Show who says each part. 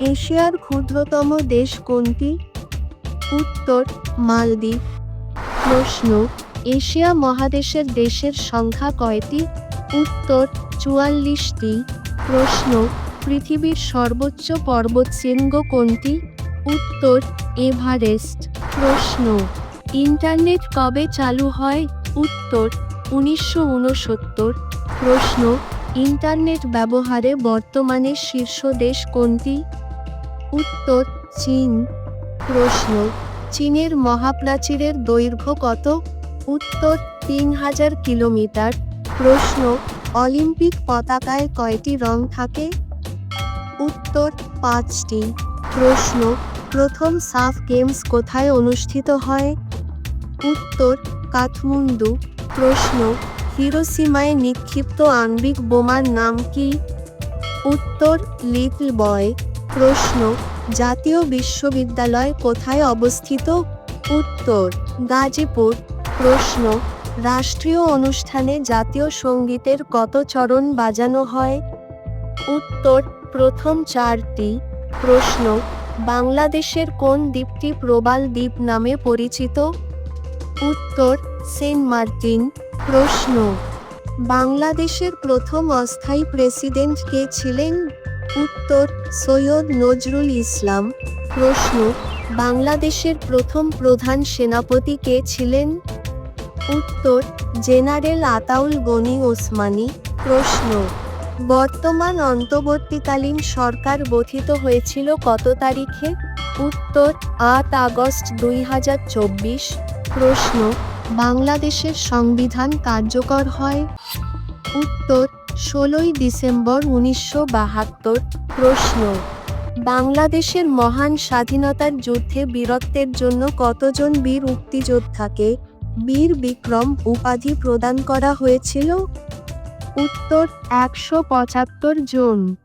Speaker 1: এশিয়ার ক্ষুদ্রতম দেশ কোনটি? উত্তর, মালদ্বীপ। প্রশ্ন, এশিয়া মহাদেশের দেশের সংখ্যা কয়টি? উত্তর, চুয়াল্লিশটি। প্রশ্ন, পৃথিবীর সর্বোচ্চ পর্বতশৃঙ্গ কোনটি? উত্তর, এভারেস্ট। প্রশ্ন, ইন্টারনেট কবে চালু হয়? উত্তর, উনিশশো উনসত্তর প্রশ্ন ইন্টারনেট ব্যবহারে বর্তমানে শীর্ষ দেশ কোনটি? উত্তর, চীন। প্রশ্ন, চীনের মহাপ্রাচীরের দৈর্ঘ্য কত? উত্তর, তিন হাজার কিলোমিটার। প্রশ্ন, অলিম্পিক পতাকায় কয়টি রং থাকে? উত্তর, পাঁচটি। প্রশ্ন, প্রথম সাফ গেমস কোথায় অনুষ্ঠিত হয়? উত্তর, কাঠমান্ডু। প্রশ্ন হিরোসীমায় নিক্ষিপ্ত আণবিক বোমার নাম কি? উত্তর, লিটল বয়। প্রশ্ন, জাতীয় বিশ্ববিদ্যালয় কোথায় অবস্থিত? উত্তর, গাজীপুর। প্রশ্ন, রাষ্ট্রীয় অনুষ্ঠানে জাতীয় সঙ্গীতের কত চরণ বাজানো হয়? উত্তর, প্রথম চারটি। প্রশ্ন, বাংলাদেশের কোন দ্বীপটি প্রবাল দ্বীপ নামে পরিচিত? উত্তর, সেন্ট মার্টিন। প্রশ্ন। বাংলাদেশের প্রথম অস্থায়ী প্রেসিডেন্ট কে ছিলেন? উত্তর, সৈয়দ নজরুল ইসলাম। প্রশ্ন, বাংলাদেশের প্রথম প্রধান সেনাপতি কে ছিলেন? উত্তর, জেনারেল আতাউল গনি ওসমানী। প্রশ্ন, বর্তমান অন্তর্বর্তীকালীন সরকার গঠিত হয়েছিল কত তারিখে? উত্তর, আট আগস্ট দুই হাজার চব্বিশ। প্রশ্ন বাংলাদেশের সংবিধান কার্যকর হয়। উত্তর, ষোলোই ডিসেম্বর উনিশশো বাহাত্তর, প্রশ্ন, বাংলাদেশের মহান স্বাধীনতার যুদ্ধে বীরত্বের জন্য কতজন বীর মুক্তিযোদ্ধাকে বীর বিক্রম উপাধি প্রদান করা হয়েছিল? উত্তর, একশো পঁচাত্তর জন।